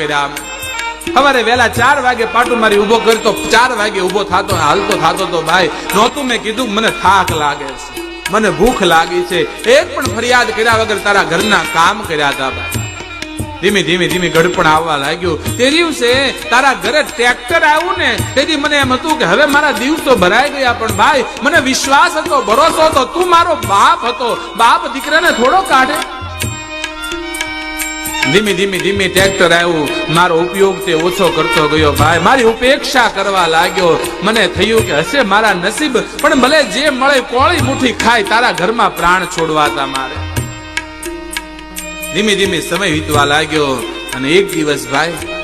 કર્યા. સવારે વહેલા ચાર વાગે પાટું મારી ઊભો કરતો ચાર વાગે ઊભો થતો હાલતો થતો તો ભાઈ, નહોતું મેં કીધું, મને થાક લાગે છે. મને ભૂખ લાગી છે. એક પણ ફરિયાદ કર્યા વગર તારા ઘરના કામ કર્યા હતા ભાઈ. ધીમે ધીમે ધીમે ગડપણ આવવા લાગ્યું. તે દિવસે તારા ઘરે ટ્રેક્ટર આવ્યું ને તેથી મને એમ હતું કે હવે મારા દિવસો ભરાઈ ગયા, પણ ભાઈ, મને વિશ્વાસ હતો, ભરોસો હતો. તું મારો બાપ હતો. બાપ દીકરાને થોડો કાઢે. ધીમે ધીમે ધીમે ટ્રેક્ટર આવ્યું. મારો ઉપયોગ તે ઓછો કરતો ગયો. ભાઈ, મારી ઉપેક્ષા કરવા લાગ્યો. મને થયું કે હશે મારા નસીબ, પણ ભલે જે મળે કોળી મુઠ્ઠી ખાય, તારા ઘરમાં પ્રાણ છોડવાતા મારે. ધીમે ધીમે સમય વીતવા લાગ્યો અને એક દિવસ ભાઈ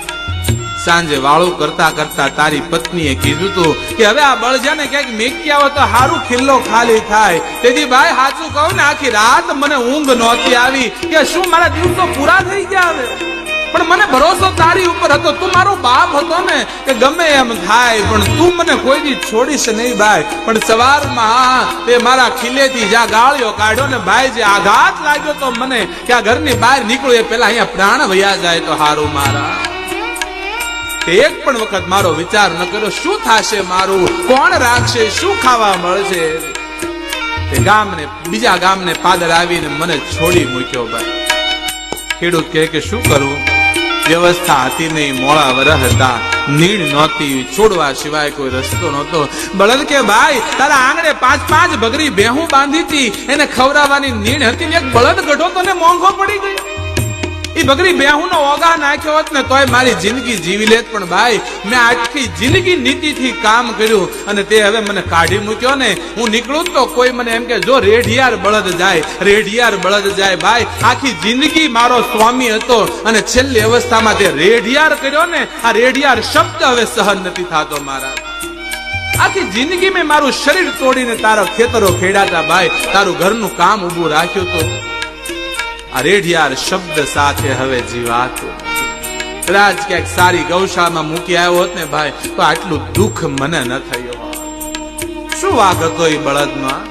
સાંજે વાળું કરતા કરતા તારી પત્નીએ કીધું તું કે હવે આ બળજાને ક્યાંક મેકી આવો તો હારું ખિલ્લો ખાલી થાય. તેથી ભાઈ, સાચું કહું ને, આખી રાત મને ઊંઘ નહોતી આવી કે શું મારા દિવસો પૂરા થઈ ગયા હવે? પણ મને ભરોસો તારી ઉપર હતો. તું મારો બાપ હતો ને, કે ગમે એમ થાય, પણ તું મને કોઈ દી છોડીશ નહીં ભાઈ. પણ સવારમાં તે મારા ખીલેથી જ્યાં ગાળ્યો કાઢ્યો ને ભાઈ, જે આઘાત લાગ્યો તો મને, કે આ ઘરની બહાર નીકળું એ પેલા અહીંયા પ્રાણ વયા જાય તો હારું મારા. એક પણ વખત મારો વિચાર ન કર્યો, શું થશે મારું? કોણ રાખશે? શું ખાવા મળશે? તે ગામને, બીજા ગામને પાદર આવીને મને છોડી મૂક્યો ભાઈ. ખેડૂત કહે કે, શું કરવું વ્યવસ્થા હતી નહીં મોળા વરહ હતા. નીણ નહોતી, છોડવા સિવાય કોઈ રસ્તો નહોતો. બળદ કે, ભાઈ, તારા આંગણે પાંચ પાંચ ભગરી બેહું બાંધી હતી. એને ખવડાવવાની નીણ હતી એક બળદ ગઢો તને મોંઘો પડી ગયો. એ બગડી બેહું નો ઓગા નાખ્યો હોત ને તોય મારી જિંદગી જીવી લેત પણ ભાઈ, મેં આખી જિંદગી નીતિથી કામ કર્યું અને તે હવે મને કાઢી મૂક્યો ને. હું નીકળું તો કોઈ મને એમ કે, જો રેઢિયાર બળદ જાય, રેઢિયાર બળદ જાય ભાઈ, આખી જિંદગી મારો સ્વામી હતો અને છેલ્લી અવસ્થામાં તે રેઢિયાર કર્યો ને, આ રેઢિયાર શબ્દ હવે સહન નથી થતો મારા. આખી જિંદગી મેં મારું શરીર તોડીને તારા ખેતરો ખેડાતા ભાઈ, તારું ઘરનું કામ ઊભું રાખ્યું તો. આ રેઢિયાર શબ્દ સાથે હવે જીવાતો. કદાચ ક્યાંક સારી ગૌશાળામાં મૂકી આવ્યો હોત ને ભાઈ, તો આટલું દુઃખ મને ન થયું. શું વાઘ હતો એ બળદમાં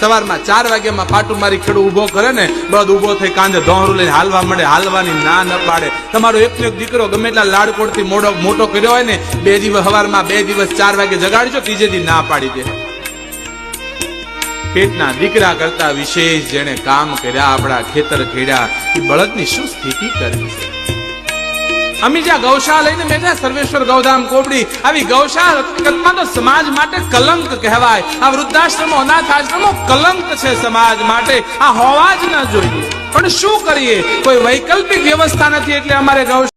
સવારમાં ચાર વાગ્યામાં પાટું મારી ખેડૂ ઊભો કરે ને, બળદ ઊભો થઈ કાંધે દોહરું લઈને હાલવા મળે હાલવાની ના ન પાડે તમારો એક એક દીકરો ગમે એટલા લાડકોડથી મોટો મોટો કર્યો હોય ને, બે દિવસ સવારમાં બે દિવસ ચાર વાગે જગાડજો, ત્રીજે દી ના પાડી દે પેટના દીકરા કરતા વિશેષ જેણે કામ કર્યા, આપણા ખેતર ખેડ્યા, એ બળદની શું સ્થિતિ કરી છે? અમે જ્યાં ગૌશાળા લઈને બેઠા સર્વેશ્વર ગૌધામ કોબડી, આવી ગૌશાળા તો સમાજ માટે કલંક કહેવાય. આ વૃદ્ધાશ્રમો અનાથ આશ્રમો કલંક છે સમાજ માટે. આ હોવા જ ન જોઈએ. પણ શું કરીએ? કોઈ વૈકલ્પિક વ્યવસ્થા નથી એટલે અમારે ગૌ